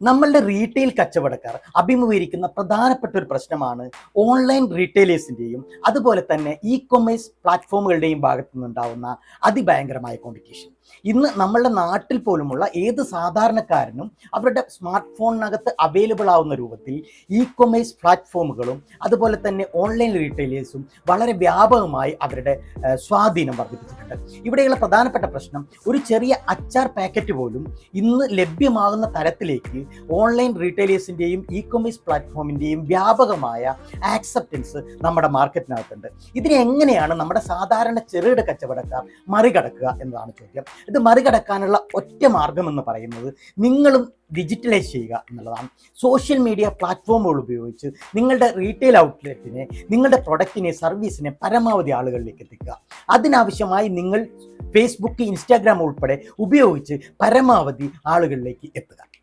നമ്മളുടെ റീറ്റെയിൽ കച്ചവടക്കാർ അഭിമുഖീകരിക്കുന്ന പ്രധാനപ്പെട്ട ഒരു പ്രശ്നമാണ് ഓൺലൈൻ റീറ്റെയിലേഴ്സിന്റെയും അതുപോലെ തന്നെ ഇ കൊമേഴ്സ് പ്ലാറ്റ്ഫോമുകളുടെയും ഭാഗത്തു നിന്നുണ്ടാവുന്ന അതിഭയങ്കരമായ കോമ്പറ്റീഷൻ ഇന്ന് നമ്മളുടെ നാട്ടിൽ പോലുമുള്ള ഏത് സാധാരണക്കാരനും അവരുടെ സ്മാർട്ട് ഫോണിനകത്ത് അവൈലബിൾ ആവുന്ന രൂപത്തിൽ ഇ കൊമേഴ്സ് പ്ലാറ്റ്ഫോമുകളും അതുപോലെ തന്നെ ഓൺലൈൻ റീറ്റെയിലേഴ്സും വളരെ വ്യാപകമായി അവരുടെ സ്വാധീനം വർദ്ധിപ്പിച്ചിട്ടുണ്ട്. ഇവിടെയുള്ള പ്രധാനപ്പെട്ട പ്രശ്നം ഒരു ചെറിയ അച്ചാർ പാക്കറ്റ് പോലും ഇന്ന് ലഭ്യമാകുന്ന തരത്തിലേക്ക് ഓൺലൈൻ റീറ്റെയിലേഴ്സിന്റെയും ഇ കൊമേഴ്സ് പ്ലാറ്റ്ഫോമിന്റെയും വ്യാപകമായ ആക്സെപ്റ്റൻസ് നമ്മുടെ മാർക്കറ്റിനകത്തുണ്ട് ഇതിനെ എങ്ങനെയാണ് നമ്മുടെ സാധാരണ ചെറുകിട കച്ചവടക്കാർ മറികടക്കുക എന്നതാണ് ചോദ്യം. ഇത് മറികടക്കാനുള്ള ഒറ്റ മാർഗം എന്ന് പറയുന്നത് നിങ്ങളും ഡിജിറ്റലൈസ് ചെയ്യുക എന്നുള്ളതാണ്. സോഷ്യൽ മീഡിയ പ്ലാറ്റ്ഫോമുകൾ ഉപയോഗിച്ച് നിങ്ങളുടെ റീറ്റെയിൽ ഔട്ട്ലെറ്റിനെ നിങ്ങളുടെ പ്രൊഡക്റ്റിനെ സർവീസിനെ പരമാവധി ആളുകളിലേക്ക് എത്തിക്കുക. അതിനാവശ്യമായി നിങ്ങൾ ഫേസ്ബുക്ക് ഇൻസ്റ്റാഗ്രാം ഉൾപ്പെടെ ഉപയോഗിച്ച് പരമാവധി ആളുകളിലേക്ക് എത്തുക.